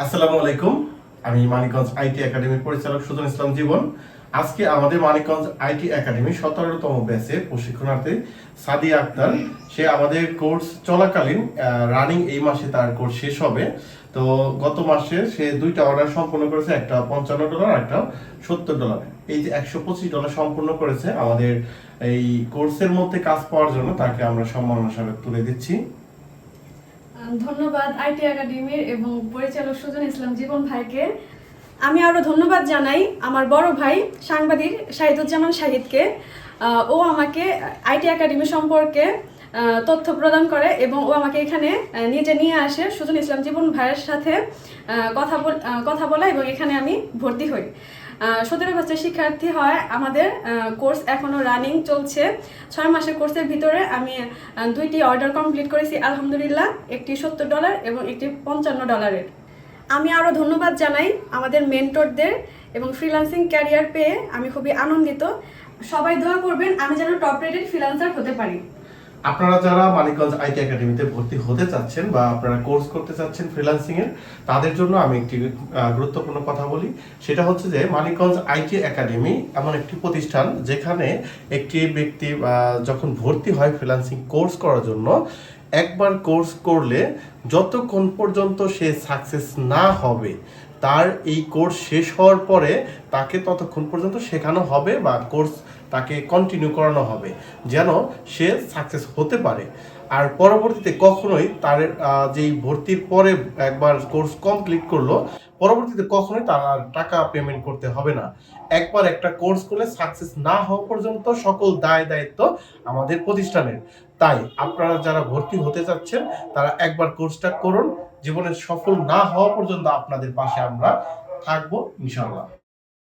আসসালামু আলাইকুম। আমি মানিকগঞ্জ আইটি একাডেমির পরিচালক সুজন ইসলাম জীবন। আজকে আমাদের মানিকগঞ্জ আইটি একাডেমি সতেরোতম ব্যাচে প্রশিক্ষণার্থী সাদিয়া আক্তার। সে আমাদের কোর্স চলাকালীন রানিং এই মাসে তার কোর্স শেষ হবে। তো গত মাসে সে দুইটা অর্ডার সম্পূর্ণ করেছে, একটা পঞ্চান্ন ডলার একটা সত্তর ডলার এই যে একশো পঁচিশ ডলার সম্পূর্ণ করেছে, আমাদের এই কোর্সের মধ্যে কাজ পাওয়ার জন্য তাকে আমরা সম্মাননা স্মারক তুলে দিচ্ছি। ধন্যবাদ আইটি একাডেমির এবং পরিচালক সুজন ইসলাম জীবন ভাইকে। আমি আরও ধন্যবাদ জানাই আমার বড় ভাই সাংবাদিক শাহিদুজ্জামান শাহিদকে। ও আমাকে আইটি একাডেমি সম্পর্কে তথ্য প্রদান করে এবং ও আমাকে এখানে নিজে নিয়ে আসে সুজন ইসলাম জীবন ভাইয়ের সাথে কথা কথা বলা এবং এখানে আমি ভর্তি হই। সতেরো বছর শিক্ষার্থী হয় আমাদের কোর্স এখনও রানিং চলছে। ছয় মাসের কোর্সের ভিতরে আমি দুইটি অর্ডার কমপ্লিট করেছি, আলহামদুলিল্লাহ। একটি সত্তর ডলার এবং একটি পঞ্চান্ন ডলারের আমি আরও ধন্যবাদ জানাই আমাদের মেন্টরদের এবং ফ্রিল্যান্সিং ক্যারিয়ার পেয়ে। আমি খুবই আনন্দিত। সবাই দোয়া করবেন, আমি যেন টপ রেটেড ফ্রিলান্সার হতে পারি। আপনারা যারা মানিকগঞ্জ আইটি একাডেমিতে ভর্তি হতে চাচ্ছেন বা আপনারা কোর্স করতে চাচ্ছেন ফ্রিল্যান্সিং এর, তাদের জন্য আমি একটি গুরুত্বপূর্ণ কথা বলি। সেটা হচ্ছে যে মানিকগঞ্জ আইটি একাডেমি এমন একটি প্রতিষ্ঠান যেখানে একটি ব্যক্তি যখন ভর্তি হয় ফ্রিল্যান্সিং কোর্স করার জন্য, একবার কোর্স করলে যতক্ষণ পর্যন্ত সে সাকসেস না হবে, তার এই কোর্স শেষ হওয়ার পরে তাকে ততক্ষণ পর্যন্ত শেখানো হবে বা কোর্স তাকে কন্টিনিউ করানো হবে, যেন সে সাকসেস হতে পারে। আর পরবর্তীতে কখনোই তার যেই ভর্তির পরে একবার কোর্স কমপ্লিট করল, পরবর্তীতে কখনোই তার আর টাকা পেমেন্ট করতে হবে না। একবার একটা কোর্স করলে সাকসেস না হওয়া পর্যন্ত সকল দায় দায়িত্ব আমাদের প্রতিষ্ঠানের। তাই আপনারা যারা ভর্তি হতে চাচ্ছেন, তারা একবার কোর্সটা করুন। জীবনে সফল না হওয়া পর্যন্ত আপনাদের পাশে আমরা থাকব ইনশাল্লাহ